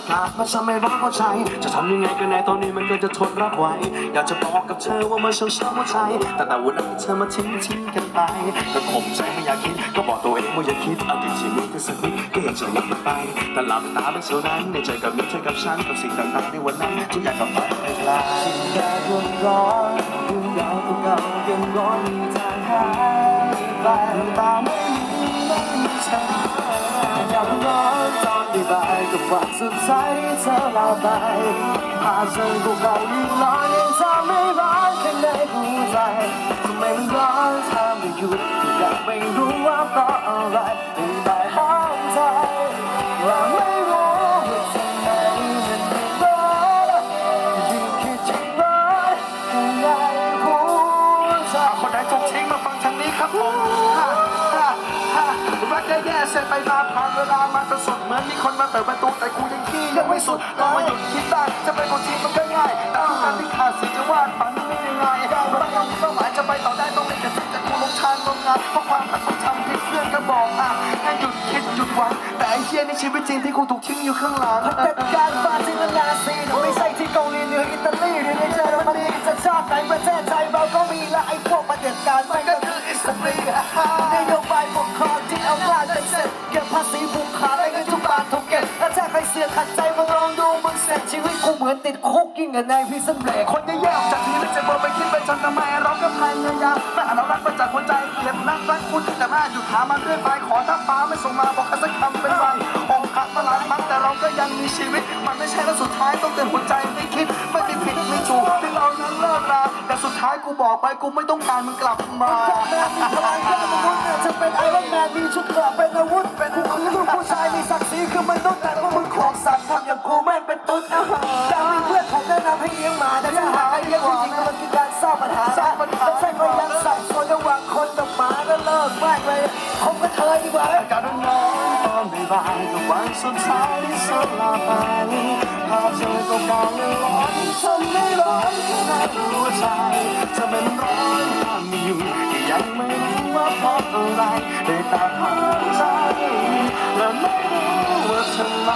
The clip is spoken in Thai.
ากาศมันจะไม่ร้อนหัวใจ จะทำยังไงกันแน่ตอนนี้มันก็จะทนรับไหวอยากจะบอกกับเธอว่ามันช่างช้ำหัวใจ แต่แต่วันนั้นเธอมาทิ้งทิ้งกันไปแต่ข่มใจไม่อยากคิด ก็บอกตัวเองว่าอย่าคิดเอาจริงๆนี่สักนิดก็อยากจะหลับมันไป แต่หลับตาเป็นเท่านั้นในใจกับมิตรเธอกับฉันกับสิ่งต่างๆในวันนั้นทุกอย่างก็ไปไม่ไกลแดดร้อนร้อนดวงดาวพวกเรายังร้อนมีทางหายไปตาไม่มีไม่มีเธอ วันสุดท้ายที่เธอลาไปอาพเธอพวกเรายิ่งร้อนยังทำให้ร้อนข้างในหัวใจทำไมมันร้อนทำไม่หยุดอยากไม่รู้ว่าเพราะอะไรถึงได้ห้ามใจ เสร็จไปมาผ่านเวลามาจนสุดเหมือนมีคนมาเปิดประตูแต่กูยังขี้ยังไม่สุดลองมาหยุดคิดได้จะเป็นคนที่มันก็ง่ายแต่ทุการที่ขาดสิจะวาดฝันไม่ยังไงเราต้องมีเป้าหมายจะไปต่อได้ต้องเล่นกับสิ่งแต่กูลงทานลงงานเพราะความฝันกูทำผิดเพื่อนก็บอกอะให้หยุดคิดหยุดหวังแต่ไอ้เหี้ยในชีวิตจริงที่กูถูกทิ้งอยู่ข้างหลังเป็นการฟาซิลนาซีไม่ใช่ที่เกาหลีหรืออิตาลีหรือในเจ ขัดใจมึงลองดูมึงเสร็จชีวิตกูเหมือนติดคุกยิ่งกับนายพิษเบรกคนแย่ๆออกจากชีวิตจะบอกไปคิดไปจนทำไมเราก็พยายามแต่เรารักมาจากหัวใจเก็บนักรักคุณแต่แม่อยู่ถามมาเรื่อยไปขอถ้าฟ้าไม่ส่งมาบอกกันสักคำเป็นไรองค์พระประหลาดมั้งแต่เราก็ยังมีชีวิต มันไม่ใช่แล้วสุดท้ายต้องเตือนหัวใจไม่คิดไม่ได้ผิดไม่ถูกที่เรานั้นเลิกราแต่สุดท้ายกูบอกไปกูไม่ต้องการมึงกลับมาแมนมีพลังแค่มนุษย์เนี่ยจะเป็นไอรอนแมนมีชุดเกราะเป็นอาวุธ ให้เลี้ยงหมาแต่ถ้าหาให้เลี้ยงผู้หญิงมันคือการสร้างปัญหาแล้วใช่ก็ยังสับสนระหว่างคนกับหมาก็เลิกแม่งเลยคบกันเธอดีกว่าการน้องตอนบ่ายๆกับวันสุดท้ายที่สลาไปภาเธอก็มองร้อนทำให้ร้อนในหัวใจจะเป็นร้อนทำอยู่ยังไม่รู้ว่าเพราะอะไรได้แต่หายใจและไม่รู้ว่าทำไม